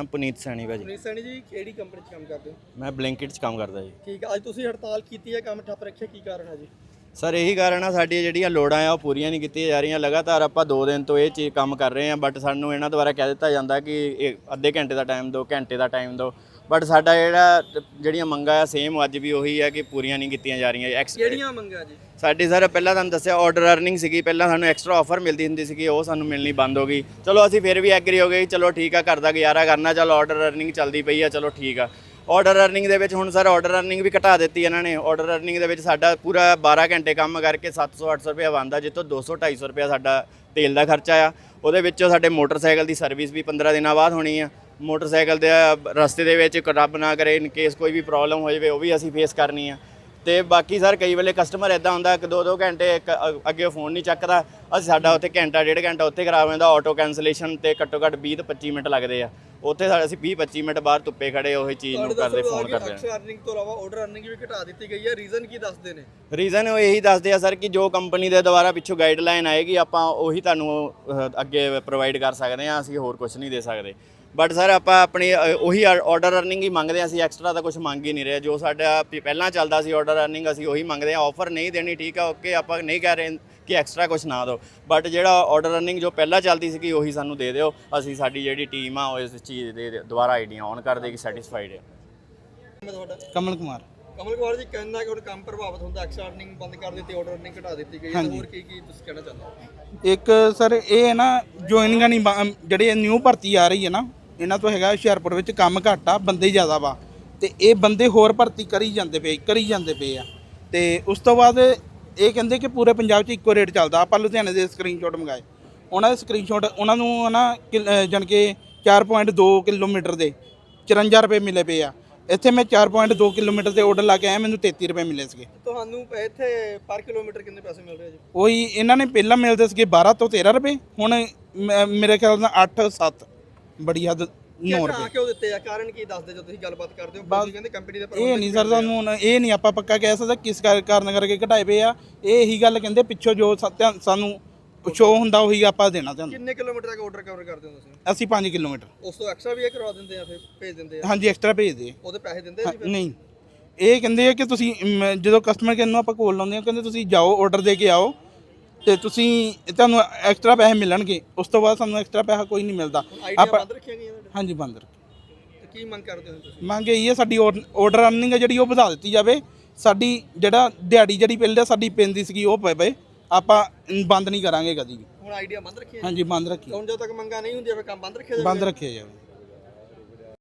ਨਾਮ ਪੁਨੀਤ ਸੈਣੀ ਭਾਜੀ ਪੁਨੀਤ ਸੈਣੀ ਜੀ ਕਿਹੜੀ ਕੰਪਨੀ 'ਚ ਕੰਮ ਕਰਦੇ ਹੋ? ਮੈਂ ਬਲਿੰਕਿਟ 'ਚ ਕੰਮ ਕਰਦਾ ਜੀ। ਠੀਕ ਹੈ ਅੱਜ ਤੁਸੀਂ ਹੜਤਾਲ ਕੀਤੀ ਹੈ ਕੰਮ ਠੱਪ ਰੱਖਿਆ ਕੀ ਕਾਰਨ ਹੈ ਜੀ? ਸਰ ਇਹੀ ਕਾਰਨ ਆ ਸਾਡੀਆਂ ਜਿਹੜੀਆਂ ਲੋੜਾਂ ਆ ਉਹ ਪੂਰੀਆਂ ਨਹੀਂ ਕੀਤੀਆਂ ਜਾ ਰਹੀਆਂ। ਲਗਾਤਾਰ ਆਪਾਂ 2 ਦਿਨ ਤੋਂ ਇਹ ਚੀਜ਼ ਕੰਮ ਕਰ ਰਹੇ ਆ ਬਟ ਸਾਨੂੰ ਇਹਨਾਂ ਦੁਆਰਾ ਕਹਿ ਦਿੱਤਾ ਜਾਂਦਾ ਕਿ ਇਹ ਅੱਧੇ ਘੰਟੇ ਦਾ ਟਾਈਮ ਦਿਓ ਘੰਟੇ ਦਾ ਟਾਈਮ ਦਿਓ। ਬਟ ਸਾਡਾ ਜਿਹੜਾ ਜਿਹੜੀਆਂ ਮੰਗਾਂ ਆ ਸੇਮ ਅੱਜ ਵੀ ਉਹੀ ਹੈ ਕਿ ਪੂਰੀਆਂ ਨਹੀਂ ਕੀਤੀਆਂ ਜਾ ਰਹੀਆਂ। ਐਕਸ ਕਿਹੜੀਆਂ ਮੰਗਾਂ ਜੀ? ਸਾਡੀ ਸਰ ਪਹਿਲਾਂ ਤੁਹਾਨੂੰ ਦੱਸਿਆ ਆਰਡਰ ਅਰਨਿੰਗ ਸੀਗੀ। ਪਹਿਲਾਂ ਸਾਨੂੰ ਐਕਸਟਰਾ ਆਫਰ ਮਿਲਦੀ ਹੁੰਦੀ ਸੀਗੀ ਉਹ ਸਾਨੂੰ ਮਿਲਣੀ ਬੰਦ ਹੋ ਗਈ। ਚਲੋ ਅਸੀਂ ਫਿਰ ਵੀ ਐਗਰੀ ਹੋ ਗਏ ਚਲੋ ਠੀਕ ਆ ਘਰ ਦਾ ਗੁਜ਼ਾਰਾ ਕਰਨਾ ਚਲੋ ਆਰਡਰ ਅਰਨਿੰਗ ਚੱਲਦੀ ਪਈ ਆ ਚਲੋ ਠੀਕ ਆ। ਆਰਡਰ ਅਰਨਿੰਗ ਦੇ ਵਿੱਚ ਹੁਣ ਸਰ ਆਰਡਰ ਅਰਨਿੰਗ ਵੀ ਘਟਾ ਦਿੱਤੀ ਇਹਨਾਂ ਨੇ। ਆਰਡਰ ਅਰਨਿੰਗ ਦੇ ਵਿੱਚ ਸਾਡਾ ਪੂਰਾ 12 ਘੰਟੇ ਕੰਮ ਕਰਕੇ 700 800 ਰੁਪਏ ਬਣਦਾ ਜਿੱਤੋਂ 200 250 ਰੁਪਏ ਸਾਡਾ ਤੇਲ ਦਾ ਖਰਚਾ ਆ। ਉਹਦੇ ਵਿੱਚੋਂ ਸਾਡੇ ਮੋਟਰਸਾਈਕਲ ਦੀ ਸਰਵਿਸ ਵੀ 15 ਦਿਨਾਂ ਬਾਅਦ ਹੋਣੀ ਆ। ਮੋਟਰਸਾਈਕਲ ਦੇ ਰਸਤੇ ਦੇ ਵਿੱਚ ਰੱਬ ਨਾ ਕਰੇ ਇਨ ਕੇਸ ਕੋਈ ਵੀ ਪ੍ਰੋਬਲਮ ਹੋ ਜਾਵੇ, ਉਹ ਵੀ ਅਸੀਂ ਫੇਸ ਕਰਨੀ ਆ। ਤੇ ਬਾਕੀ ਸਰ ਕਈ ਵੇਲੇ ਕਸਟਮਰ ਇਦਾਂ ਹੁੰਦਾ ਕਿ ਦੋ ਦੋ ਘੰਟੇ ਇੱਕ, ਅ- ਅੱਗੇ ਫੋਨ ਨਹੀਂ ਚੱਕਦਾ। ਅਸੀਂ ਸਾਡਾ ਉੱਥੇ ਘੰਟਾ, ਡੇਢ ਘੰਟਾ ਉੱਥੇ ਖਰਾਬ ਹੋ ਜਾਂਦਾ ਆਟੋ ਕੈਂਸਲੇਸ਼ਨ ਤੇ ਘੱਟੋ ਘੱਟ 20 ਤੋਂ 25 ਮਿੰਟ ਲੱਗਦੇ ਆ। ਉੱਥੇ ਸਾਡੇ ਅਸੀਂ 20 25 ਮਿੰਟ ਬਾਹਰ ਧੁੱਪੇ ਖੜੇ ਉਹੀ ਚੀਜ਼ ਨੂੰ ਕਰਦੇ ਫੋਨ ਕਰਦੇ ਅਕਸਰ ਅਰਨਿੰਗ ਤੋਂ ਇਲਾਵਾ ਆਰਡਰ ਅਰਨਿੰਗ ਵੀ ਘਟਾ ਦਿੱਤੀ ਗਈ ਹੈ। ਰੀਜ਼ਨ ਕੀ ਦੱਸਦੇ ਨੇ? ਰੀਜ਼ਨ ਉਹ ਇਹੀ ਦੱਸਦੇ ਆ ਸਰ ਕਿ ਜੋ ਕੰਪਨੀ ਦੇ ਦੁਆਰਾ ਪਿੱਛੋਂ ਗਾਈਡਲਾਈਨ ਆਏਗੀ ਆਪਾਂ ਉਹੀ ਤੁਹਾਨੂੰ ਅੱਗੇ ਪ੍ਰੋਵਾਈਡ ਕਰ ਸਕਦੇ ਆ ਅਸੀਂ ਹੋਰ ਕੁਝ ਨਹੀਂ ਦੇ ਸਕਦੇ। ਬਟ ਸਰ ਆਪਾਂ ਆਪਣੀ ਉਹੀ ਆਰਡਰ ਅਰਨਿੰਗ ਹੀ ਮੰਗਦੇ ਆ ਅਸੀਂ ਐਕਸਟਰਾ ਤਾਂ ਕੁਝ ਮੰਗ ਹੀ ਨਹੀਂ ਰਹੇ। ਜੋ ਸਾਡਾ ਪ- ਪਹਿਲਾਂ ਚੱਲਦਾ ਸੀ ਆਰਡਰ ਅਰਨਿੰਗ ਅਸੀਂ ਉਹੀ ਮੰਗਦੇ ਆ ਆਫਰ ਨਹੀਂ ਦੇਣੀ ਠੀਕ ਆ ਓਕੇ ਆਪਾਂ ਨਹੀਂ ਕਹਿ ਰਹੇ ਕਿ ਐਕਸਟਰਾ ਕੁਝ ਨਾ ਦਿਓ। ਬਟ ਜਿਹੜਾ ਆਰਡਰ ਅਰਨਿੰਗ ਜੋ ਪਹਿਲਾਂ ਚੱਲਦੀ ਸੀਗੀ ਉਹੀ ਸਾਨੂੰ ਦੇ ਦਿਓ। ਅਸੀਂ ਸਾਡੀ ਜਿਹੜੀ ਟੀਮ ਆ ਉਹ ਇਸ ਚੀਜ਼ ਦੇ ਦੁਆਰਾ ਆਈਡੀਆ ਔਨ ਕਰ ਦੇਗੀ ਸੈਟੀਸਫਾਈਡ ਹੈ ਮੈਂ ਤੁਹਾਡਾ ਕਮਲ ਕੁਮਾਰ। ਕਮਲ ਕੁਮਾਰ ਜੀ ਕਹਿੰਦਾ ਕਿ ਹੁਣ ਕੰਮ ਪ੍ਰਭਾਵਿਤ ਹੁੰਦਾ ਅਕਸਰ ਅਰਨਿੰਗ ਬੰਦ ਕਰ ਦਿੱਤੀ ਆਰਡਰ ਅਰਨਿੰਗ ਘਟਾ ਦਿੱਤੀ ਗਈ। ਹੈ ਹੋਰ ਕੀ ਕੀ ਤੁਸੀਂ ਕਹਿਣਾ ਚਾਹੁੰਦੇ ਹੋ? ਇੱਕ ਸਰ ਇਹ ਹੈ ਨਾ ਜੁਆਇਨਿੰਗਾਂ ਨਹੀਂ ਬਾ- ਜਿਹੜੇ ਨਿਊ ਭਰਤੀ ਆ ਰਹੀ ਹੈ ਨਾ ਇਹਨਾਂ ਤੋਂ ਹੈਗਾ ਹੁਸ਼ਿਆਰਪੁਰ ਵਿੱਚ ਕੰਮ ਘੱਟ ਆ ਬੰਦੇ ਜ਼ਿਆਦਾ ਵਾ। ਤੇ ਇਹ ਬੰਦੇ ਹੋਰ ਭਰਤੀ ਕਰੀ ਜਾਂਦੇ ਪਏ ਕਰੀ ਜਾਂਦੇ ਪਏ ਆ। ਤੇ ਉਸ ਤੋਂ ਬਾਅਦ ਇਹ ਕਹਿੰਦੇ ਕਿ ਪੂਰੇ ਪੰਜਾਬ 'ਚ ਇੱਕੋ ਰੇਟ ਚੱਲਦਾ ਆਪਾਂ ਲੁਧਿਆਣੇ ਦੇ ਸਕਰੀਨਸ਼ਾਟ ਮੰਗਾਏ। ਉਹਨਾਂ ਦੇ ਸਕਰੀਨਸ਼ਾਟ ਉਹਨਾਂ ਨੂੰ ਨਾ ਜਾਨ ਕਿ 4.2 ਕਿਲੋਮੀਟਰ ਦੇ 54 ਰੁਪਏ ਮਿਲੇ ਪਏ ਆ। ਇੱਥੇ ਮੈਂ 4.2 ਕਿਲੋਮੀਟਰ ਤੇ ਆਰਡਰ ਲਾ ਕੇ ਆਇਆ ਮੈਨੂੰ 33 ਰੁਪਏ ਮਿਲੇ ਸੀਗੇ। ਤੁਹਾਨੂੰ ਇੱਥੇ ਪਰ ਕਿਲੋਮੀਟਰ ਕਿੰਨੇ ਪੈਸੇ ਮਿਲ ਰਹੇ ਜੀ? ਉਹੀ ਇਹਨਾਂ ਨੇ ਪਹਿਲਾਂ ਮਿਲਦੇ ਸੀਗੇ 12 ਤੋਂ 13 ਰੁਪਏ ਹੁਣ ਮੇਰੇ ਖਿਆਲ ਨਾਲ 8 7 ਬੜੀ ਹੱਦ 9 ਘਟਾ ਰੁਪਏ ਕਿਉਂ ਦਿੱਤੇ ਆ? ਕਾਰਨ ਕੀ ਦੱਸਦੇ ਜੋ ਤੁਸੀਂ ਗੱਲਬਾਤ ਕਰਦੇ ਹੋ? ਤੁਸੀਂ ਕਹਿੰਦੇ ਕੰਪਨੀ ਦੇ ਇਹ ਨਹੀਂ ਸਰ ਹੁਣ ਇਹ ਨਹੀਂ ਆਪਾਂ ਪੱਕਾ ਕਹਿ ਸਕਦੇ ਕਿਸ ਕਰ- ਕਾਰਨ ਕਰਕੇ ਘਟਾਏ ਪਏ ਆ। ਇਹ ਇਹੀ ਗੱਲ ਕਹਿੰਦੇ ਪਿੱਛੋਂ ਜੋ ਸਤਿਆ- ਸਾਨੂੰ ਸ਼ੋ ਹੁੰਦਾ ਉਹੀ ਆਪਾਂ ਦੇਣਾ ਤੁਹਾਨੂੰ। ਕਿੰਨੇ ਕਿਲੋਮੀਟਰ ਤੱਕ ਆਰਡਰ ਕਵਰ ਕਰਦੇ ਹੋ ਤੁਸੀਂ? ਅਸੀਂ 5 ਕਿਲੋਮੀਟਰ। ਉਸ ਤੋਂ ਐਕਸਟਰਾ ਵੀ ਇਹ ਕਰਵਾ ਦਿੰਦੇ ਆ ਫਿਰ ਭੇਜ ਦਿੰਦੇ ਆ? ਹਾਂਜੀ ਐਕਸਟਰਾ ਭੇਜ ਦੇ। ਉਹਦੇ ਪੈਸੇ ਦਿੰਦੇ ਆ ਜੀ ਫਿਰ? ਨਹੀਂ। ਇਹ ਕਹਿੰਦੇ ਆ ਕਿ ਤੁਸੀਂ ਮ, ਜਦੋਂ ਕਸਟਮਰ ਕੇਅਰ ਨੂੰ ਆਪਾਂ ਕੋਲ ਲਾਉਂਦੇ ਆ ਕਹਿੰਦੇ ਤੁਸੀਂ ਜਾਓ ਆਰਡਰ ਦੇ ਕੇ ਆਓ। ਤੇ ਤੁਸੀਂ ਤੁਹਾਨੂੰ ਐਕਸਟਰਾ ਪੈਸੇ ਮਿਲਣਗੇ। ਉਸ ਤੋਂ ਬਾਅਦ ਸਾਨੂੰ ਐਕਸਟਰਾ ਪੈਸਾ ਕੋਈ ਨਹੀਂ ਮਿਲਦਾ। ਆਈਡੀਆ ਆਪਾਂ ਬੰਦ ਰੱਖੀਆਂ ਗਈਆਂ ਤੁਹਾਡੇ? ਹਾਂਜੀ ਬੰਦ ਰੱਖੋ ਤੇ ਕੀ ਮੰਗ ਕਰਦੇ ਹੋ ਤੁਸੀਂ? ਮੰਗ ਇਹੀ ਹੈ ਸਾਡੀ ਆਰਡਰ ਅਰਨਿੰਗ ਹੈ ਜਿਹੜੀ ਉਹ ਵਧਾ ਦਿੱਤੀ ਜਾਵੇ। ਸਾਡੀ ਜਿਹੜਾ ਦਿਹਾੜੀ ਜਿਹੜੀ ਪਹਿਲੇ ਸਾਡੀ ਪੈਂਦੀ ਸੀਗੀ ਉਹ ਪਏ ਪਏ। ਆਪਾਂ ਬੰਦ ਨਹੀਂ ਕਰਾਂਗੇ ਕਦੀ ਵੀ। ਹੁਣ ਆਈਡੀਆ ਬੰਦ ਰੱਖੀਆਂ ਹਾਂਜੀ ਬੰਦ ਰੱਖੀ ਹੁਣ ਜਦੋਂ ਤੱਕ ਮੰਗਾ ਨਹੀਂ ਹੁੰਦੀਆਂ ਫਿਰ ਕੰਮ ਬੰਦ ਰੱਖਿਆ ਜਾਵੇ ਬੰਦ ਰੱਖਿਆ ਜਾਵੇ